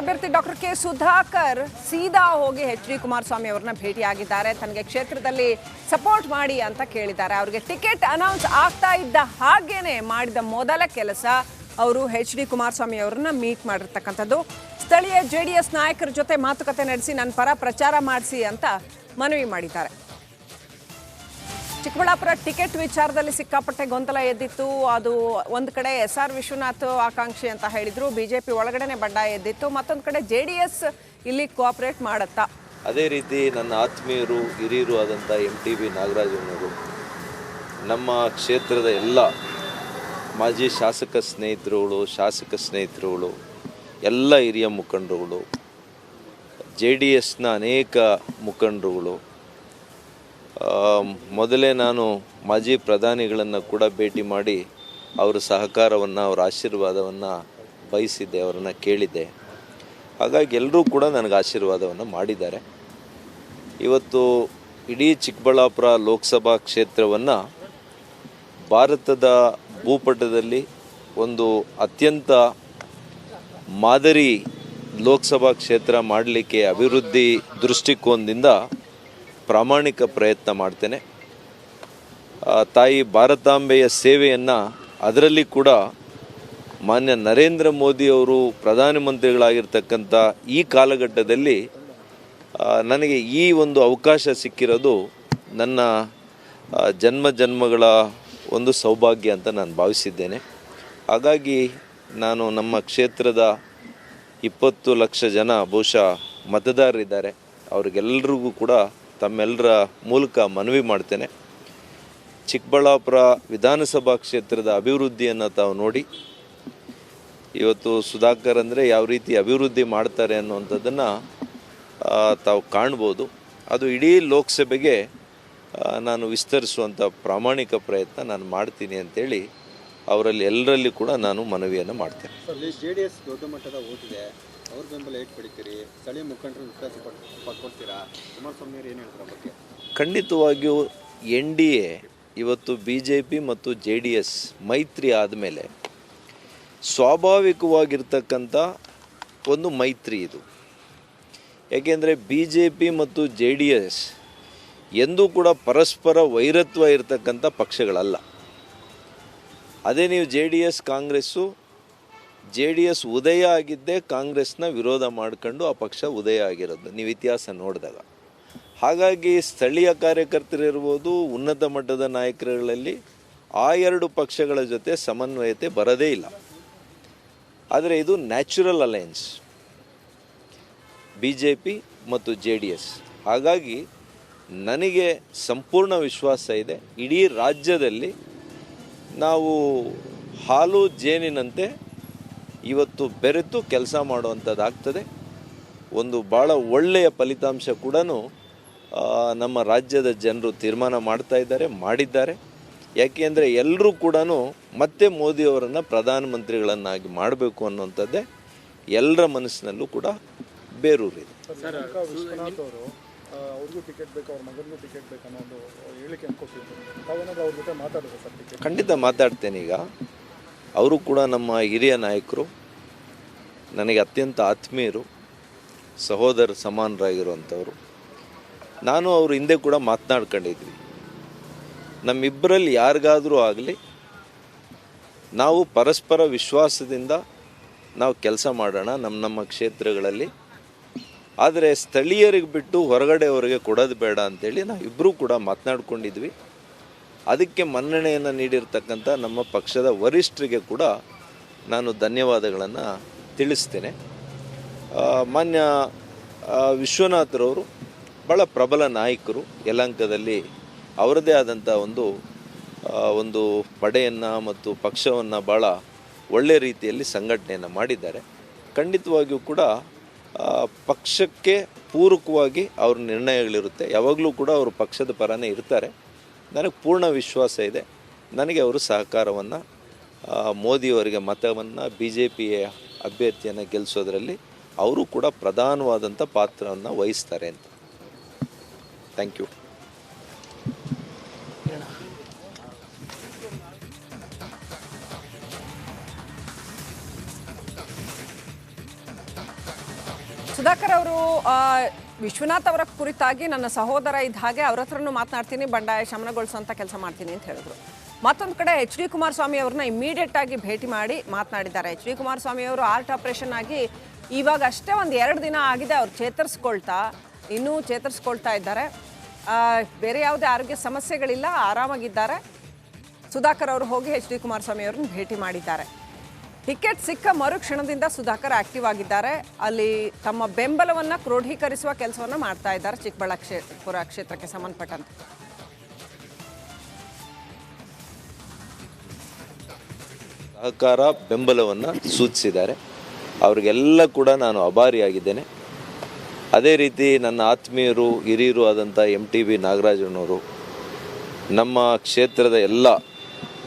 ಅಭ್ಯರ್ಥಿ doctor K Sudhakar ಸೀದಾ ಹೋಗಿ ಎಚ್ ಡಿ ಕುಮಾರಸ್ವಾಮಿ ಅವರನ್ನ ಭೇಟಿಯಾಗಿದ್ದಾರೆ. ತನಗೆ ಕ್ಷೇತ್ರದಲ್ಲಿ ಸಪೋರ್ಟ್ ಮಾಡಿ ಅಂತ ಕೇಳಿದ್ದಾರೆ. ಅವರಿಗೆ ಟಿಕೆಟ್ ಅನೌನ್ಸ್ ಆಗ್ತಾ ಇದ್ದ ಹಾಗೇನೆ ಮಾಡಿದ ಮೊದಲ ಕೆಲಸ ಅವರು ಎಚ್ ಡಿ ಕುಮಾರಸ್ವಾಮಿ ಅವರನ್ನ ಮೀಟ್ ಮಾಡಿರ್ತಕ್ಕಂಥದ್ದು. ಸ್ಥಳೀಯ ಜೆ ಡಿ ಎಸ್ ನಾಯಕರ ಜೊತೆ ಮಾತುಕತೆ ನಡೆಸಿ, ನನ್ನ ಪರ ಪ್ರಚಾರ ಮಾಡಿಸಿ ಅಂತ ಮನವಿ ಮಾಡಿದ್ದಾರೆ. ಚಿಕ್ಕಬಳ್ಳಾಪುರ ಟಿಕೆಟ್ ವಿಚಾರದಲ್ಲಿ ಸಿಕ್ಕಾಪಟ್ಟೆ ಗೊಂದಲ ಎದ್ದಿತ್ತು. ಅದು ಒಂದು ಕಡೆ ಎಸ್ ಆರ್ ವಿಶ್ವನಾಥ್ ಆಕಾಂಕ್ಷಿ ಅಂತ ಹೇಳಿದ್ರು, ಬಿಜೆಪಿ ಒಳಗಡೆನೆ ಬಂಡಾಯ ಎದ್ದಿತ್ತು, ಮತ್ತೊಂದು ಕಡೆ ಜೆ ಡಿ ಎಸ್ ಇಲ್ಲಿ ಕೋಆಪರೇಟ್ ಮಾಡತ್ತಾ? ಅದೇ ರೀತಿ ನನ್ನ ಆತ್ಮೀಯರು, ಹಿರಿಯರು ಆದಂಥ ಎಂ ಟಿ ಬಿ ನಾಗರಾಜನವರು ನಮ್ಮ ಕ್ಷೇತ್ರದ ಎಲ್ಲ ಮಾಜಿ ಶಾಸಕ ಸ್ನೇಹಿತರುಗಳು ಶಾಸಕ ಸ್ನೇಹಿತರುಗಳು, ಎಲ್ಲ ಹಿರಿಯ ಮುಖಂಡರುಗಳು ಜೆ ಡಿ ಎಸ್ನ ಅನೇಕ ಮುಖಂಡರುಗಳು ಮೊದಲೇ ನಾನು ಮಾಜಿ ಪ್ರಧಾನಿಗಳನ್ನು ಕೂಡ ಭೇಟಿ ಮಾಡಿ ಅವರ ಸಹಕಾರವನ್ನು, ಅವರ ಆಶೀರ್ವಾದವನ್ನು ಬಯಸಿದ್ದೆ, ಅವರನ್ನು ಕೇಳಿದ್ದೆ. ಹಾಗಾಗಿ ಎಲ್ಲರೂ ಕೂಡ ನನಗೆ ಆಶೀರ್ವಾದವನ್ನು ಮಾಡಿದ್ದಾರೆ. ಇವತ್ತು ಇಡೀ ಚಿಕ್ಕಬಳ್ಳಾಪುರ ಲೋಕಸಭಾ ಕ್ಷೇತ್ರವನ್ನು ಭಾರತದ ಭೂಪಟದಲ್ಲಿ ಒಂದು ಅತ್ಯಂತ ಮಾದರಿ ಲೋಕಸಭಾ ಕ್ಷೇತ್ರ ಮಾಡಲಿಕ್ಕೆ ಅಭಿವೃದ್ಧಿ ದೃಷ್ಟಿಕೋನದಿಂದ ಪ್ರಾಮಾಣಿಕ ಪ್ರಯತ್ನ ಮಾಡ್ತೇನೆ. ತಾಯಿ ಭಾರತಾಂಬೆಯ ಸೇವೆಯನ್ನು ಅದರಲ್ಲಿ ಕೂಡ ಮಾನ್ಯ ನರೇಂದ್ರ ಮೋದಿ ಅವರು ಪ್ರಧಾನಮಂತ್ರಿಗಳಾಗಿರ್ತಕ್ಕಂಥ ಈ ಕಾಲಘಟ್ಟದಲ್ಲಿ ನನಗೆ ಈ ಒಂದು ಅವಕಾಶ ಸಿಕ್ಕಿರೋದು ನನ್ನ ಜನ್ಮ ಜನ್ಮಗಳ ಒಂದು ಸೌಭಾಗ್ಯ ಅಂತ ನಾನು ಭಾವಿಸಿದ್ದೇನೆ. ಹಾಗಾಗಿ ನಾನು ನಮ್ಮ ಕ್ಷೇತ್ರದ ಇಪ್ಪತ್ತು ಲಕ್ಷ ಜನ ಬಹುಶಃ ಮತದಾರರಿದ್ದಾರೆ. ಅವ್ರಿಗೆಲ್ಲರಿಗೂ ಕೂಡ ತಮ್ಮೆಲ್ಲರ ಮೂಲಕ ಮನವಿ ಮಾಡ್ತೇನೆ. ಚಿಕ್ಕಬಳ್ಳಾಪುರ ವಿಧಾನಸಭಾ ಕ್ಷೇತ್ರದ ಅಭಿವೃದ್ಧಿಯನ್ನು ತಾವು ನೋಡಿ, ಇವತ್ತು ಸುಧಾಕರ್ ಅಂದರೆ ಯಾವ ರೀತಿ ಅಭಿವೃದ್ಧಿ ಮಾಡ್ತಾರೆ ಅನ್ನುವಂಥದ್ದನ್ನು ತಾವು ಕಾಣ್ಬೋದು. ಅದು ಇಡೀ ಲೋಕಸಭೆಗೆ ನಾನು ವಿಸ್ತರಿಸುವಂಥ ಪ್ರಾಮಾಣಿಕ ಪ್ರಯತ್ನ ನಾನು ಮಾಡ್ತೀನಿ ಅಂತೇಳಿ ಅವರಲ್ಲಿ ಎಲ್ಲರಲ್ಲಿ ಕೂಡ ನಾನು ಮನವಿಯನ್ನು ಮಾಡ್ತೇನೆ. ಜೆ ಡಿ ಎಸ್ ದೊಡ್ಡ ಮಟ್ಟದ ಓಟಿದೆ ಅವ್ರ ಬೆಂಬಲ ಹೇಗೆ ಪಡಿತೀರಿ? ಸ್ಥಳೀಯ ಮುಖಂಡರು ವಿಶ್ವಾಸ ಪಡ್ ಕೊಡ್ತೀರಾ ಕುಮಾರಸ್ವಾಮಿ ಅವರು ಏನು ಹೇಳ್ತಾರೆ ಬಗ್ಗೆ? ಖಂಡಿತವಾಗಿಯೂ ಎನ್ ಡಿ ಎ ಇವತ್ತು ಬಿ ಜೆ ಪಿ ಮತ್ತು ಜೆ ಡಿ ಎಸ್ ಮೈತ್ರಿ ಆದಮೇಲೆ ಸ್ವಾಭಾವಿಕವಾಗಿರ್ತಕ್ಕಂಥ ಒಂದು ಮೈತ್ರಿ ಇದು. ಯಾಕೆಂದರೆ ಬಿ ಜೆ ಪಿ ಮತ್ತು ಜೆ ಡಿ ಎಸ್ ಎಂದೂ ಕೂಡ ಪರಸ್ಪರ ವೈರತ್ವ ಇರತಕ್ಕಂಥ ಪಕ್ಷಗಳಲ್ಲ. ಅದೇ ನೀವು J D S Congress, J D S ಉದಯ ಆಗಿದ್ದೇ ಕಾಂಗ್ರೆಸ್ನ ವಿರೋಧ ಮಾಡ್ಕೊಂಡು ಆ ಪಕ್ಷ ಉದಯ ಆಗಿರೋದು, ನೀವು ಇತಿಹಾಸ ನೋಡಿದಾಗ. ಹಾಗಾಗಿ ಸ್ಥಳೀಯ ಕಾರ್ಯಕರ್ತರಿರ್ಬೋದು ಉನ್ನತ ಮಟ್ಟದ ನಾಯಕರುಗಳಲ್ಲಿ ಆ ಎರಡು ಪಕ್ಷಗಳ ಜೊತೆ ಸಮನ್ವಯತೆ ಬರದೇ ಇಲ್ಲ. ಆದರೆ ಇದು natural alliance, B J P ಮತ್ತು ಜೆ ಡಿ ಎಸ್. ಹಾಗಾಗಿ ನನಗೆ ಸಂಪೂರ್ಣ ವಿಶ್ವಾಸ ಇದೆ, ಇಡೀ ರಾಜ್ಯದಲ್ಲಿ ನಾವು ಹಾಲು ಜೇನಿನಂತೆ ಇವತ್ತು ಬೆರೆತು ಕೆಲಸ ಮಾಡುವಂಥದ್ದಾಗ್ತದೆ. ಒಂದು ಭಾಳ ಒಳ್ಳೆಯ ಫಲಿತಾಂಶ ಕೂಡ ನಮ್ಮ ರಾಜ್ಯದ ಜನರು ತೀರ್ಮಾನ ಮಾಡ್ತಾ ಇದ್ದಾರೆ, ಮಾಡಿದ್ದಾರೆ. ಯಾಕೆಂದರೆ ಎಲ್ಲರೂ ಕೂಡ ಮತ್ತೆ ಮೋದಿಯವರನ್ನು ಪ್ರಧಾನಮಂತ್ರಿಗಳನ್ನಾಗಿ ಮಾಡಬೇಕು ಅನ್ನುವಂಥದ್ದೇ ಎಲ್ಲರ ಮನಸ್ಸಿನಲ್ಲೂ ಕೂಡ ಬೇರೂರಿದೆ. ಅವ್ರಿಗೂ ಟಿಕೆಟ್ ಬೇಕು, ಅವ್ರ ಮಗನಿಗೂ ಟಿಕೆಟ್ ಬೇಕು ಅನ್ನೋ ಒಂದು ಹೇಳಿಕೆ ಕೊಟ್ಟಿದ್ರು ತಾವೇನಾದ್ರು ಅವ್ರ ಜೊತೆ ಮಾತಾಡಿದ್ರೆ ಸರ್ ಟಿಕೆಟ್ ಖಂಡಿತ ಮಾತಾಡ್ತೇನೆ ಈಗ. ಅವರು ಕೂಡ ನಮ್ಮ ಹಿರಿಯ ನಾಯಕರು, ನನಗೆ ಅತ್ಯಂತ ಆತ್ಮೀಯರು, ಸಹೋದರ ಸಮಾನರಾಗಿರುವಂಥವ್ರು. ನಾನು ಅವ್ರ ಹಿಂದೆ ಕೂಡ ಮಾತನಾಡ್ಕೊಂಡಿದ್ವಿ. ನಮ್ಮಿಬ್ಬರಲ್ಲಿ ಯಾರಿಗಾದರೂ ಆಗಲಿ, ನಾವು ಪರಸ್ಪರ ವಿಶ್ವಾಸದಿಂದ ನಾವು ಕೆಲಸ ಮಾಡೋಣ, ನಮ್ಮ ನಮ್ಮ ಕ್ಷೇತ್ರಗಳಲ್ಲಿ. ಆದರೆ ಸ್ಥಳೀಯರಿಗೆ ಬಿಟ್ಟು ಹೊರಗಡೆಯವರಿಗೆ ಕೊಡೋದು ಬೇಡ ಅಂತೇಳಿ ನಾವು ಇಬ್ಬರೂ ಕೂಡ ಮಾತನಾಡ್ಕೊಂಡಿದ್ವಿ. ಅದಕ್ಕೆ ಮನ್ನಣೆಯನ್ನು ನೀಡಿರ್ತಕ್ಕಂಥ ನಮ್ಮ ಪಕ್ಷದ ವರಿಷ್ಠರಿಗೆ ಕೂಡ ನಾನು ಧನ್ಯವಾದಗಳನ್ನು ತಿಳಿಸ್ತೇನೆ. ಮಾನ್ಯ ವಿಶ್ವನಾಥರವರು ಭಾಳ ಪ್ರಬಲ ನಾಯಕರು. ಯಲಂಕದಲ್ಲಿ ಅವರದೇ ಆದಂಥ ಒಂದು ಒಂದು ಪಡೆಯನ್ನು ಮತ್ತು ಪಕ್ಷವನ್ನು ಭಾಳ ಒಳ್ಳೆ ರೀತಿಯಲ್ಲಿ ಸಂಘಟನೆಯನ್ನು ಮಾಡಿದ್ದಾರೆ. ಖಂಡಿತವಾಗಿಯೂ ಕೂಡ ಪಕ್ಷಕ್ಕೆ ಪೂರಕವಾಗಿ ಅವ್ರ ನಿರ್ಣಯಗಳಿರುತ್ತೆ. ಯಾವಾಗಲೂ ಕೂಡ ಅವರು ಪಕ್ಷದ ಪರನೇ ಇರ್ತಾರೆ. ನನಗೆ ಪೂರ್ಣ ವಿಶ್ವಾಸ ಇದೆ. ನನಗೆ ಅವರು ಸಹಕಾರವನ್ನು ಮೋದಿಯವರಿಗೆ ಮತವನ್ನು ಬಿ ಜೆ ಪಿಯ ಅಭ್ಯರ್ಥಿಯನ್ನು ಗೆಲ್ಲಿಸೋದ್ರಲ್ಲಿ ಅವರು ಕೂಡ ಪ್ರಧಾನವಾದಂಥ ಪಾತ್ರವನ್ನು ವಹಿಸ್ತಾರೆ ಅಂತ. ಥ್ಯಾಂಕ್ ಯು ಸುಧಾಕರ್ ಅವರು ವಿಶ್ವನಾಥ್ ಅವರ ಕುರಿತಾಗಿ ನನ್ನ ಸಹೋದರ ಇದ್ದ ಹಾಗೆ ಅವ್ರ ಹತ್ರನೂ ಮಾತನಾಡ್ತೀನಿ, ಬಂಡಾಯ ಶಮನಗೊಳಿಸುವಂಥ ಕೆಲಸ ಮಾಡ್ತೀನಿ ಅಂತ ಹೇಳಿದ್ರು. ಮತ್ತೊಂದು ಕಡೆ ಎಚ್ ಡಿ ಕುಮಾರಸ್ವಾಮಿ ಅವ್ರನ್ನ ಇಮಿಡಿಯೇಟ್ ಆಗಿ ಭೇಟಿ ಮಾಡಿ ಮಾತನಾಡಿದ್ದಾರೆ. ಎಚ್ ಡಿ ಕುಮಾರಸ್ವಾಮಿ ಅವರು ಆರ್ಟ್ ಆಪರೇಷನ್ ಆಗಿ ಇವಾಗ ಅಷ್ಟೇ ಒಂದು ಎರಡು ದಿನ ಆಗಿದೆ ಅವ್ರು ಚೇತರಿಸ್ಕೊಳ್ತಾ, ಇನ್ನೂ ಚೇತರಿಸ್ಕೊಳ್ತಾ ಇದ್ದಾರೆ. ಬೇರೆ ಯಾವುದೇ ಆರೋಗ್ಯ ಸಮಸ್ಯೆಗಳಿಲ್ಲ, ಆರಾಮಾಗಿದ್ದಾರೆ. ಸುಧಾಕರ್ ಅವರು ಹೋಗಿ ಎಚ್ ಡಿ ಕುಮಾರಸ್ವಾಮಿ ಅವ್ರನ್ನ ಭೇಟಿ ಮಾಡಿದ್ದಾರೆ. ಟಿಕೆಟ್ ಸಿಕ್ಕ ಮರುಕ್ಷಣದಿಂದ ಸುಧಾಕರ್ ಆಕ್ಟಿವ್ ಆಗಿದ್ದಾರೆ. ಅಲ್ಲಿ ತಮ್ಮ ಬೆಂಬಲವನ್ನು ಕ್ರೋಢೀಕರಿಸುವ ಕೆಲಸವನ್ನು ಮಾಡ್ತಾ ಇದ್ದಾರೆ ಚಿಕ್ಕಬಳ್ಳಾಪುರ ಕ್ಷೇತ್ರಕ್ಕೆ ಸಂಬಂಧಪಟ್ಟಂತೆ. ಸಹಕಾರ, ಬೆಂಬಲವನ್ನು ಸೂಚಿಸಿದ್ದಾರೆ. ಅವರಿಗೆಲ್ಲ ಕೂಡ ನಾನು ಅಭಾರಿಯಾಗಿದ್ದೇನೆ. ಅದೇ ರೀತಿ ನನ್ನ ಆತ್ಮೀಯರು, ಹಿರಿಯರು ಆದಂಥ ಎಂ ಟಿ ಬಿ ನಾಗರಾಜನವರು, ನಮ್ಮ ಕ್ಷೇತ್ರದ ಎಲ್ಲ